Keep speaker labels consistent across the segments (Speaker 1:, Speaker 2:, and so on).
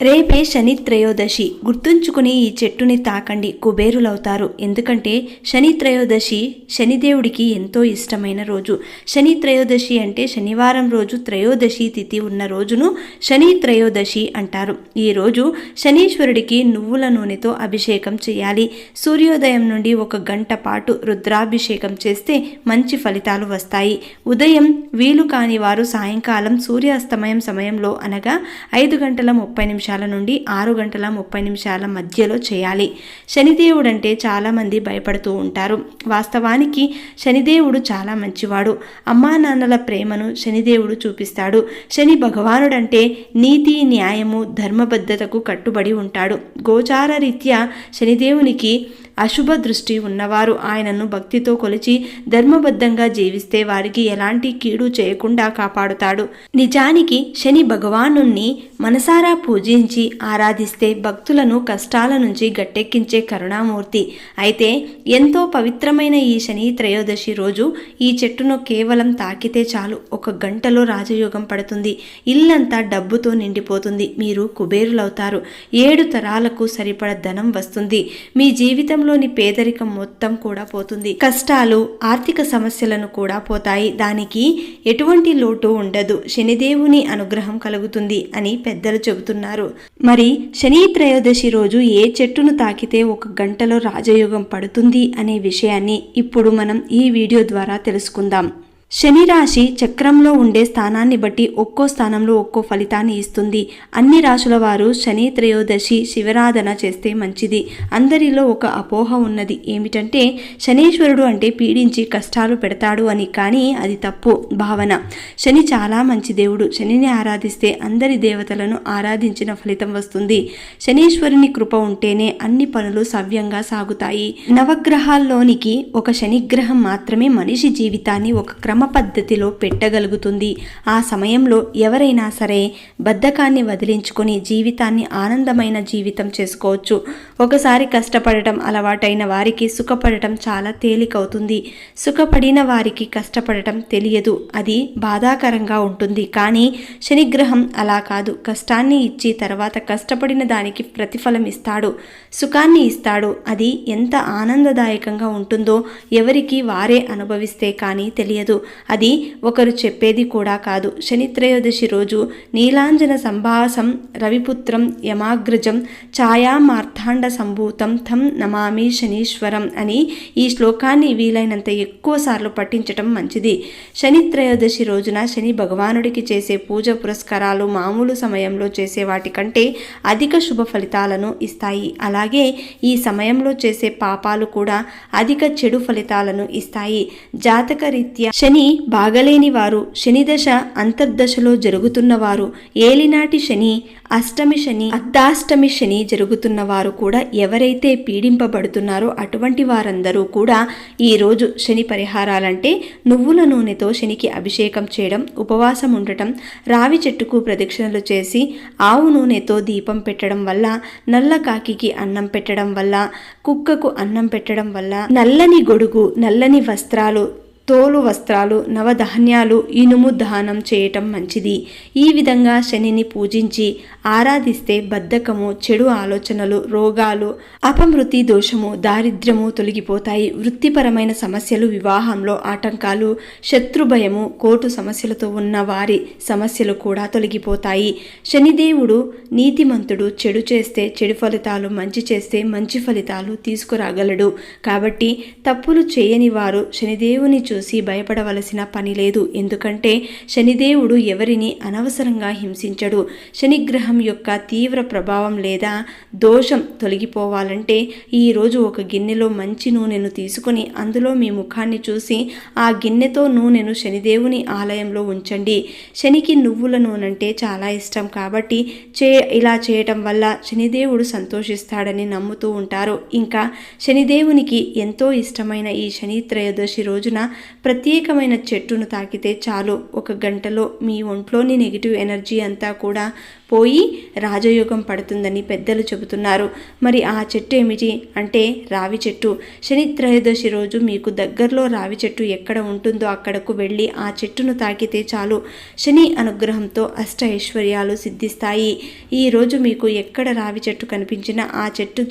Speaker 1: రేపే శని త్రయోదశి. గుర్తుంచుకుని ఈ చెట్టుని తాకండి కుబేరులవుతారు. ఎందుకంటే శని త్రయోదశి శనిదేవుడికి ఎంతో ఇష్టమైన రోజు. శని త్రయోదశి అంటే శనివారం రోజు త్రయోదశి తిథి ఉన్న రోజును శని త్రయోదశి అంటారు. ఈ రోజు శనీశ్వరుడికి నువ్వుల నూనెతో అభిషేకం చేయాలి. సూర్యోదయం నుండి ఒక గంట పాటు రుద్రాభిషేకం చేస్తే మంచి ఫలితాలు వస్తాయి. ఉదయం వీలు కాని వారు సాయంకాలం సూర్యాస్తమయం సమయంలో అనగా ఐదు గంటల ముప్పై నిమిషం నుండి ఆరు గంటల ముప్పై నిమిషాల మధ్యలో చేయాలి. శనిదేవుడు అంటే చాలామంది భయపడుతూ ఉంటారు. వాస్తవానికి శనిదేవుడు చాలా మంచివాడు. అమ్మా నాన్నల ప్రేమను శనిదేవుడు చూపిస్తాడు. శని భగవానుడంటే నీతి న్యాయము ధర్మబద్ధతకు కట్టుబడి ఉంటాడు. గోచార రీత్యా శనిదేవునికి అశుభ దృష్టి ఉన్నవారు. ఆయనను భక్తితో కొలిచి ధర్మబద్ధంగా జీవిస్తే వారికి ఎలాంటి కీడు చేయకుండా కాపాడుతాడు. నిజానికి శని భగవానుణ్ణి మనసారా పూజి పూజించి ఆరాధిస్తే భక్తులను కష్టాల నుంచి గట్టెక్కించే కరుణామూర్తి. అయితే ఎంతో పవిత్రమైన ఈ శని త్రయోదశి రోజు ఈ చెట్టును కేవలం తాకితే చాలు. ఒక గంటలో రాజయోగం పడుతుంది. ఇల్లంతా డబ్బుతో నిండిపోతుంది. మీరు కుబేరులవుతారు. ఏడు తరాలకు సరిపడ ధనం వస్తుంది. మీ జీవితంలోని పేదరికం మొత్తం కూడా పోతుంది. కష్టాలు ఆర్థిక సమస్యలను కూడా పోతాయి. దానికి ఎటువంటి లోటు ఉండదు. శనిదేవుని అనుగ్రహం కలుగుతుంది అని పెద్దలు చెబుతున్నారు. మరి శని త్రయోదశి రోజు ఏ చెట్టును తాకితే ఒక గంటలో రాజయోగం పడుతుంది అనే విషయాన్ని ఇప్పుడు మనం ఈ వీడియో ద్వారా తెలుసుకుందాం. శని రాశి చక్రంలో ఉండే స్థానాన్ని బట్టి ఒక్కో స్థానంలో ఒక్కో ఫలితాన్ని ఇస్తుంది. అన్ని రాశుల వారు శని త్రయోదశి శివరాధన చేస్తే మంచిది. అందరిలో ఒక అపోహ ఉన్నది. ఏమిటంటే శనీశ్వరుడు అంటే పీడించి కష్టాలు పెడతాడు అని కానీ అది తప్పు భావన. శని చాలా మంచి దేవుడు. శనిని ఆరాధిస్తే అందరి దేవతలను ఆరాధించిన ఫలితం వస్తుంది. శనీశ్వరుని కృప ఉంటేనే అన్ని పనులు సవ్యంగా సాగుతాయి. నవగ్రహాల్లోనికి ఒక శనిగ్రహం మాత్రమే మనిషి జీవితాన్ని ఒక క్రమ క్రమ పద్ధతిలో పెట్టగలుగుతుంది. ఆ సమయంలో ఎవరైనా సరే బద్ధకాన్ని వదిలించుకొని జీవితాన్ని ఆనందమైన జీవితం చేసుకోవచ్చు. ఒకసారి కష్టపడటం అలవాటైన వారికి సుఖపడటం చాలా తేలికవుతుంది. సుఖపడిన వారికి కష్టపడటం తెలియదు. అది బాధాకరంగా ఉంటుంది. కానీ శనిగ్రహం అలా కాదు. కష్టాన్ని ఇచ్చి తర్వాత కష్టపడిన దానికి ప్రతిఫలం ఇస్తాడు. సుఖాన్ని ఇస్తాడు. అది ఎంత ఆనందదాయకంగా ఉంటుందో ఎవరికి వారే అనుభవిస్తే కానీ తెలియదు. అది ఒకరు చెప్పేది కూడా కాదు. శని త్రయోదశి రోజు నీలాంజన సంభాసం రవిపుత్రం యమాగ్రజం ఛాయామార్థాండ సంభూతం థం నమామి శనీశ్వరం అని ఈ శ్లోకాన్ని వీలైనంత ఎక్కువసార్లు పఠించటం మంచిది. శని త్రయోదశి రోజున శని భగవానుడికి చేసే పూజ పురస్కారాలు మామూలు సమయంలో చేసే వాటికంటే అధిక శుభ ఫలితాలను ఇస్తాయి. అలాగే ఈ సమయంలో చేసే పాపాలు కూడా అధిక చెడు ఫలితాలను ఇస్తాయి. జాతక రీత్యా శని బాగలేని వారు శనిదశ అంతర్దశలో జరుగుతున్నవారు ఏలినాటి శని అష్టమి శని అర్ధాష్టమి శని జరుగుతున్న వారు కూడా ఎవరైతే పీడింపబడుతున్నారో అటువంటి వారందరూ కూడా ఈరోజు శని పరిహారాలంటే నువ్వుల నూనెతో శనికి అభిషేకం చేయడం ఉపవాసం ఉండటం రావి చెట్టుకు ప్రదక్షిణలు చేసి ఆవు నూనెతో దీపం పెట్టడం వల్ల నల్ల కాకికి అన్నం పెట్టడం వల్ల కుక్కకు అన్నం పెట్టడం వల్ల నల్లని గొడుగు నల్లని వస్త్రాలు తోలు వస్త్రాలు నవధాన్యాలు ఇనుము దానం చేయటం మంచిది. ఈ విధంగా శనిని పూజించి ఆరాధిస్తే బద్ధకము చెడు ఆలోచనలు రోగాలు అపమృతి దోషము దారిద్ర్యము తొలగిపోతాయి. వృత్తిపరమైన సమస్యలు వివాహంలో ఆటంకాలు శత్రుభయము కోర్టు సమస్యలతో ఉన్న వారి సమస్యలు కూడా తొలగిపోతాయి. శనిదేవుడు నీతిమంతుడు చెడు చేస్తే చెడు ఫలితాలు మంచి చేస్తే మంచి ఫలితాలు తీసుకురాగలడు. కాబట్టి తప్పులు చేయని వారు శనిదేవుని చూసి భయపడవలసిన పని లేదు. ఎందుకంటే శనిదేవుడు ఎవరిని అనవసరంగా హింసించడు. శనిగ్రహం యొక్క తీవ్ర ప్రభావం లేదా దోషం తొలగిపోవాలంటే ఈరోజు ఒక గిన్నెలో మంచి నూనెను తీసుకొని అందులో మీ ముఖాన్ని చూసి ఆ గిన్నెతో నూనెను శనిదేవుని ఆలయంలో ఉంచండి. శనికి నువ్వుల నూనె అంటే చాలా ఇష్టం కాబట్టి చే ఇలా చేయటం వల్ల శనిదేవుడు సంతోషిస్తాడని నమ్ముతూ ఉంటారు. ఇంకా శనిదేవునికి ఎంతో ఇష్టమైన ఈ శని త్రయోదశి రోజున ప్రత్యేకమైన చెట్టును తాకితే చాలు. ఒక గంటలో మీ ఒంట్లోని నెగిటివ్ ఎనర్జీ అంతా కూడా పోయి రాజయోగం పడుతుందని పెద్దలు చెబుతున్నారు. మరి ఆ చెట్టు ఏమిటి అంటే రావి చెట్టు. శని త్రయోదశి రోజు మీకు దగ్గరలో రావి చెట్టు ఎక్కడ ఉంటుందో అక్కడకు వెళ్ళి ఆ చెట్టును తాకితే చాలు. శని అనుగ్రహంతో అష్ట ఐశ్వర్యాలు సిద్ధిస్తాయి. ఈరోజు మీకు ఎక్కడ రావి చెట్టు కనిపించినా ఆ చెట్టు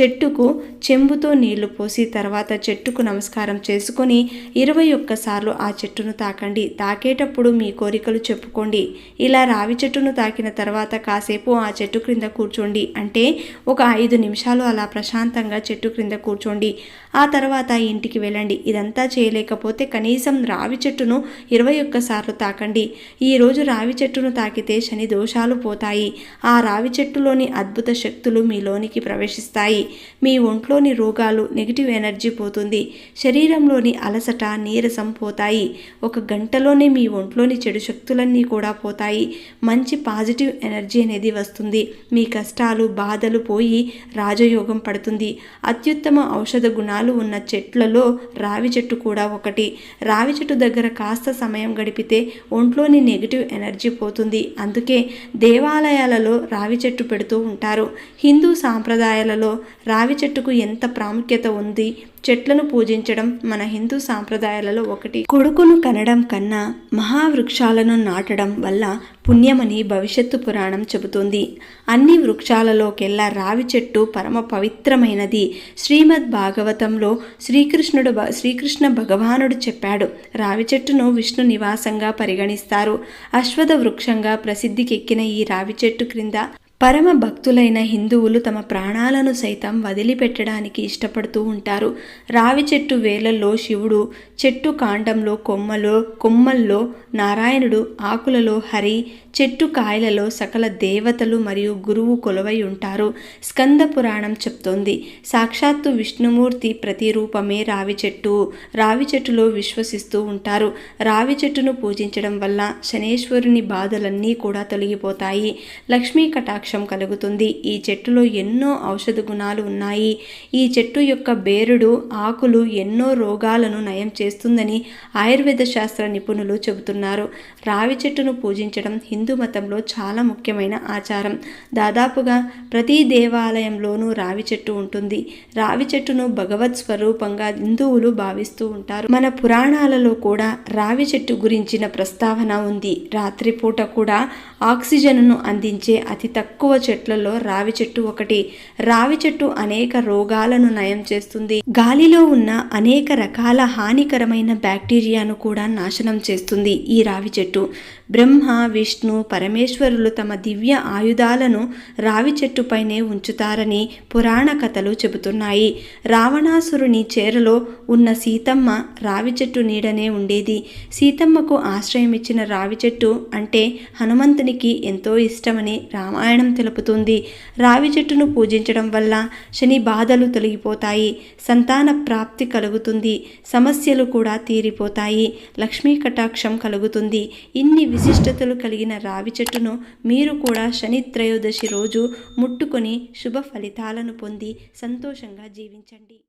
Speaker 1: చెట్టుకు చెంబుతో నీళ్ళు పోసి తర్వాత చెట్టుకు నమస్కారం చేసుకొని ఇరవై ఇరవై ఒక్కసార్లు ఆ చెట్టును తాకండి. తాకేటప్పుడు మీ కోరికలు చెప్పుకోండి. ఇలా రావి చెట్టును తాకిన తర్వాత కాసేపు ఆ చెట్టు క్రింద కూర్చోండి. అంటే ఒక ఐదు నిమిషాలు అలా ప్రశాంతంగా చెట్టు క్రింద కూర్చోండి. ఆ తర్వాత ఇంటికి వెళ్ళండి. ఇదంతా చేయలేకపోతే కనీసం రావి చెట్టును ఇరవై ఒక్కసార్లు తాకండి. ఈరోజు రావి చెట్టును తాకితే శని దోషాలు పోతాయి. ఆ రావి చెట్టులోని అద్భుత శక్తులు మీలోనికి ప్రవేశిస్తాయి. మీ ఒంట్లోని రోగాలు నెగిటివ్ ఎనర్జీ పోతుంది. శరీరంలోని అలసట నీరసం పోతాయి. ఒక గంటలోనే మీ ఒంట్లోని చెడు శక్తులన్నీ కూడా పోతాయి. మంచి పాజిటివ్ ఎనర్జీ అనేది వస్తుంది. మీ కష్టాలు బాధలు పోయి రాజయోగం పడుతుంది. అత్యుత్తమ ఔషధ గుణాలు ఉన్న చెట్లలో రావి చెట్టు కూడా ఒకటి. రావి చెట్టు దగ్గర కాస్త సమయం గడిపితే ఒంట్లోని నెగిటివ్ ఎనర్జీ పోతుంది. అందుకే దేవాలయాలలో రావి చెట్టు పెడుతూ ఉంటారు. హిందూ సాంప్రదాయాలలో రావి చెట్టుకు ఎంత ప్రాముఖ్యత ఉంది? చెట్లను పూజించడం మన హిందూ సాంప్రదాయాలలో ఒకటి. కొడుకును కనడం కన్నా మహావృక్షాలను నాటడం వల్ల పుణ్యమని భవిష్యత్తు పురాణం చెబుతుంది. అన్ని వృక్షాలలోకెల్లా రావి చెట్టు పరమ పవిత్రమైనది. శ్రీమద్ భాగవతంలో శ్రీకృష్ణుడు శ్రీకృష్ణ భగవానుడు చెప్పాడు రావి చెట్టును విష్ణు నివాసంగా పరిగణిస్తారు. అశ్వథ వృక్షంగా ప్రసిద్ధికెక్కిన ఈ రావి చెట్టు క్రింద పరమ భక్తులైన హిందువులు తమ ప్రాణాలను సైతం వదిలిపెట్టడానికి ఇష్టపడుతూ ఉంటారు. రావి చెట్టు వేలల్లో శివుడు చెట్టు కాండంలో కొమ్మలో కొమ్మల్లో నారాయణుడు ఆకులలో హరి చెట్టు కాయలలో సకల దేవతలు మరియు గురువు కొలువై ఉంటారు. స్కంద పురాణం చెప్తోంది. సాక్షాత్తు విష్ణుమూర్తి ప్రతిరూపమే రావి చెట్టు. రావి చెట్టులో విశ్వసిస్తూ ఉంటారు. రావి చెట్టును పూజించడం వల్ల శనేశ్వరుని బాధలన్నీ కూడా తొలగిపోతాయి. లక్ష్మీ కటాక్షం కలుగుతుంది. ఈ చెట్టులో ఎన్నో ఔషధ గుణాలు ఉన్నాయి. ఈ చెట్టు యొక్క బేరుడు ఆకులు ఎన్నో రోగాలను నయం చేస్తుందని ఆయుర్వేద శాస్త్ర నిపుణులు చెబుతున్నారు. రావి చెట్టును పూజించడం హిందూ హిందూ మతంలో చాలా ముఖ్యమైన ఆచారం. దాదాపుగా ప్రతి దేవాలయంలోనూ రావి చెట్టు ఉంటుంది. రావి చెట్టును భగవత్ స్వరూపంగా హిందువులు భావిస్తూ ఉంటారు. మన పురాణాలలో కూడా రావి చెట్టు గురించిన ప్రస్తావన ఉంది. రాత్రిపూట కూడా ఆక్సిజన్ను అందించే అతి తక్కువ చెట్లలో రావి చెట్టు ఒకటి. రావి చెట్టు అనేక రోగాలను నయం చేస్తుంది. గాలిలో ఉన్న అనేక రకాల హానికరమైన బ్యాక్టీరియాను కూడా నాశనం చేస్తుంది ఈ రావి చెట్టు. బ్రహ్మ విష్ణు పరమేశ్వరులు తమ దివ్య ఆయుధాలను రావి చెట్టుపైనే ఉంచుతారని పురాణ కథలు చెబుతున్నాయి. రావణాసురుని చేరలో ఉన్న సీతమ్మ రావి చెట్టు నీడనే ఉండేది. సీతమ్మకు ఆశ్రయమిచ్చిన రావి చెట్టు అంటే హనుమంతునికి ఎంతో ఇష్టమని రామాయణం తెలుపుతుంది. రావి చెట్టును పూజించడం వల్ల శని బాధలు తొలగిపోతాయి సంతాన ప్రాప్తి కలుగుతుంది సమస్యలు కూడా తీరిపోతాయి లక్ష్మీ కటాక్షం కలుగుతుంది. ఇన్ని విశిష్టతలు కలిగిన రావి చెట్టును మీరు కూడా శని త్రయోదశి రోజు ముట్టుకొని శుభ ఫలితాలను పొంది సంతోషంగా జీవించండి.